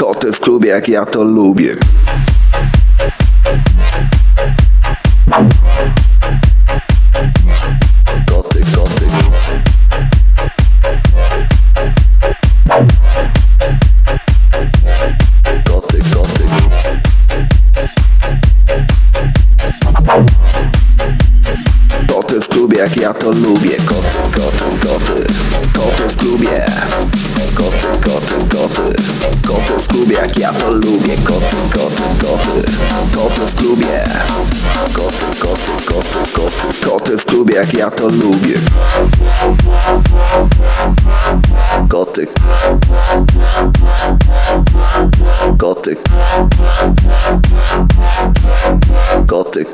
Koty w klubie jak ja to lubię. Koty, koty. Koty, koty. Koty w klubie jak ja to lubię jak ja to lubię. Koty Koty Koty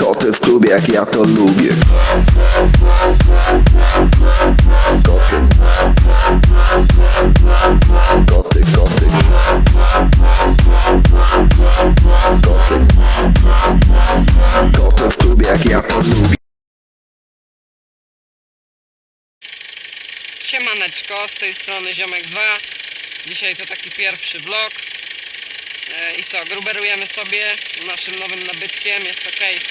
Koty w klubie jak ja to lubię Siemaneczko, z tej strony Ziomek 2 Dzisiaj to taki pierwszy vlog. E, I co, gruberujemy sobie naszym nowym nabytkiem. Jest to case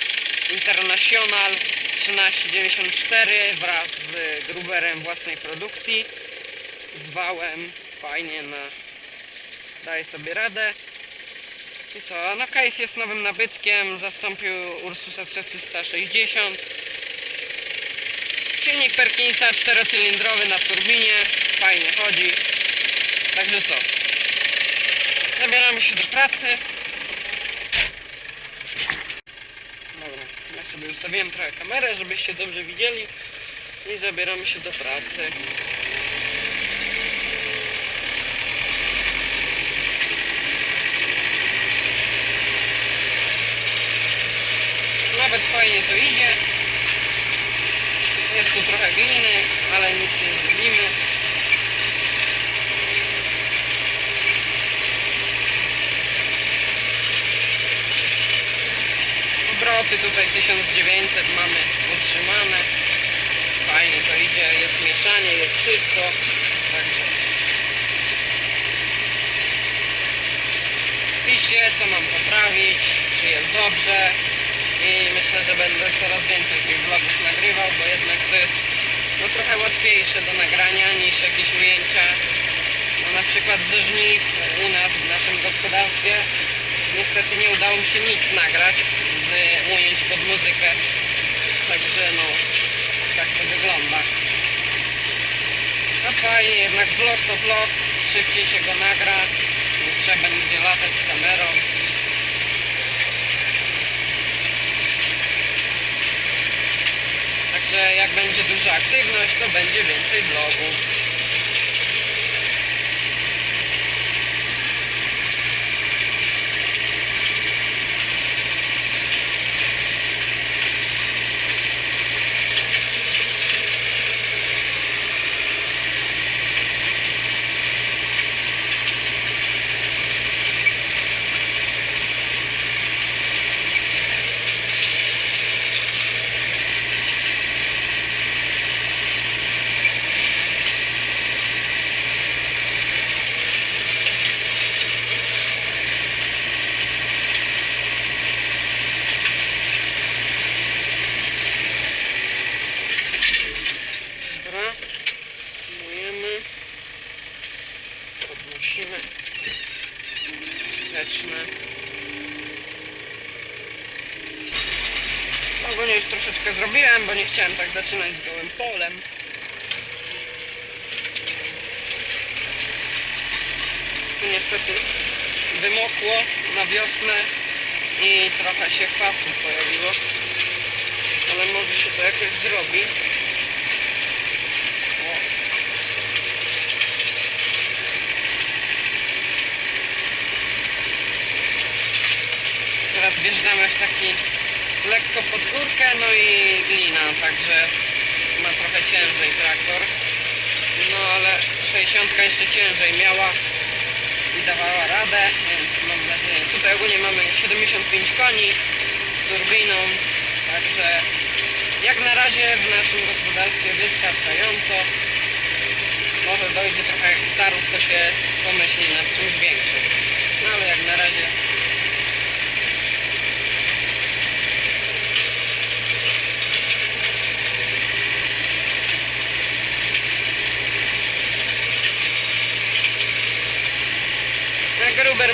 International 1394 Wraz z gruberem własnej produkcji. Z wałem, fajnie na... Daje sobie radę. I co, no case jest nowym nabytkiem. Zastąpił Ursusa 360 Silnik Perkinsa czterocylindrowy na turbinie, fajnie chodzi. Także co? Zabieramy się do pracy. Dobra, ja sobie ustawiłem trochę kamerę, żebyście dobrze widzieli. I zabieramy się do pracy. Nawet fajnie to idzie. Tu trochę gliny, ale nic nie zrobimy. Obroty tutaj 1900 mamy utrzymane. Fajnie to idzie, jest mieszanie, jest wszystko. Piszcie co mam poprawić, czy jest dobrze i myślę, że będę coraz więcej tych vlogów nagrywał, bo jednak to jest no, trochę łatwiejsze do nagrania niż jakieś ujęcia no, na przykład ze żniw u nas w naszym gospodarstwie. Niestety nie udało mi się nic nagrać z ujęć pod muzykę. Także no tak to wygląda. No fajnie, jednak vlog to vlog. Szybciej się go nagra. Nie trzeba będzie latać z kamerą Także jak będzie duża aktywność, to będzie więcej vlogów. Wsteczne. Ogólnie już troszeczkę zrobiłem, bo nie chciałem tak zaczynać z gołym polem. Tu niestety wymokło na wiosnę i trochę się kwasu pojawiło. Ale może się to jakoś zrobi. Wjeżdżamy w taki lekko pod górkę, no i glina, także ma trochę ciężej traktor. No ale 60 jeszcze ciężej miała i dawała radę, więc mam nadzieję. Tutaj ogólnie mamy 75 koni z turbiną, także jak na razie w naszym gospodarstwie wystarczająco. Może dojdzie trochę hektarów, to się pomyśli. Gruber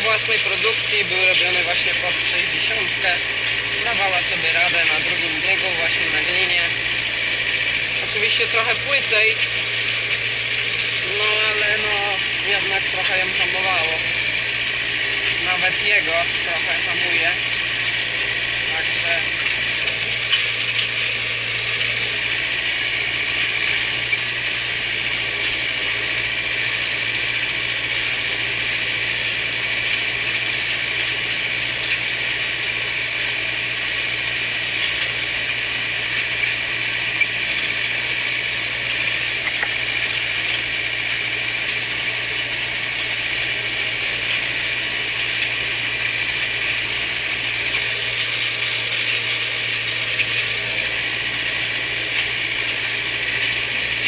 własnej produkcji, był robiony właśnie pod 60. Dawała sobie radę na drugim biegu, właśnie na glinie. Oczywiście trochę płycej, no ale no jednak trochę ją hamowało. Nawet jego trochę hamuje. Także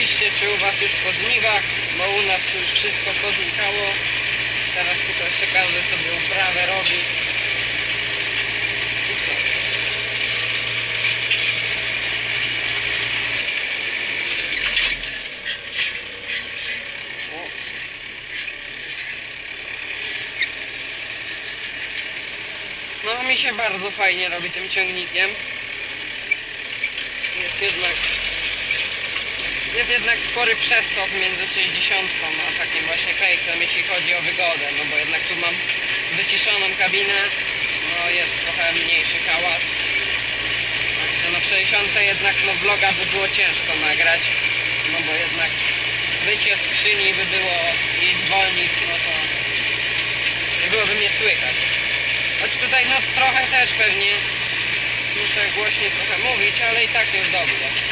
piszcie czy u Was już po żniwach, bo u nas już wszystko poznikało. Teraz tylko jeszcze każdy sobie uprawę robi. No mi się bardzo fajnie robi tym ciągnikiem. Jest jednak jest jednak spory przeskok między 60 a takim właśnie case'em, jeśli chodzi o wygodę, no bo jednak tu mam wyciszoną kabinę, no jest trochę mniejszy hałas. Także na 60 jednak no vloga by było ciężko nagrać, no bo jednak wycie skrzyni by było i zwolnić, no to nie byłoby mnie słychać. Choć tutaj no trochę też pewnie muszę głośniej trochę mówić, ale i tak jest dobrze.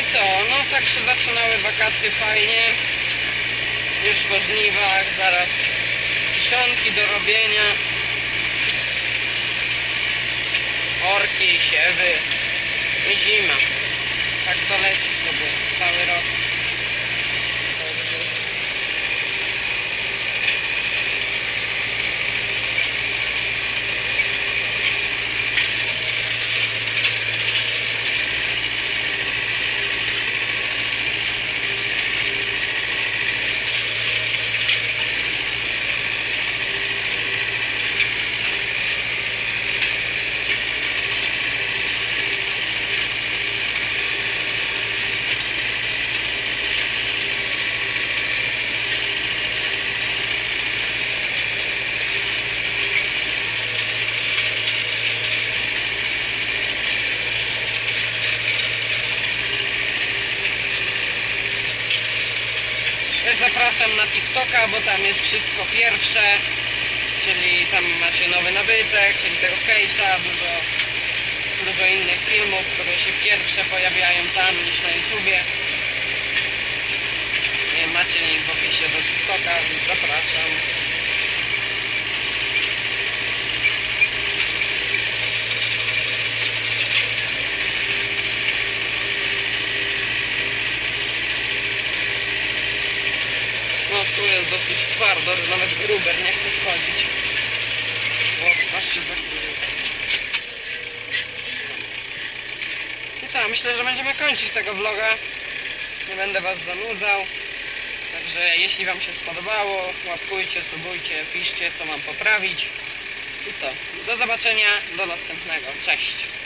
I co, no tak się zaczynały wakacje fajnie. Już po żniwach, zaraz kiszonki do robienia. Orki, siewy i zima. Tak to leci sobie cały rok. Też zapraszam na TikToka, bo tam jest wszystko pierwsze, czyli tam macie nowy nabytek, czyli tego case'a, dużo, dużo innych filmów, które się pierwsze pojawiają tam niż na YouTubie. Macie link w opisie do TikToka, zapraszam. No tu jest dosyć twardo, że nawet gruber nie chce schodzić. O, aż się. I co, myślę, że będziemy kończyć tego vloga. Nie będę was zanudzał. Także jeśli wam się spodobało, łapkujcie, subujcie, piszcie co mam poprawić. I co, do zobaczenia, do następnego. Cześć!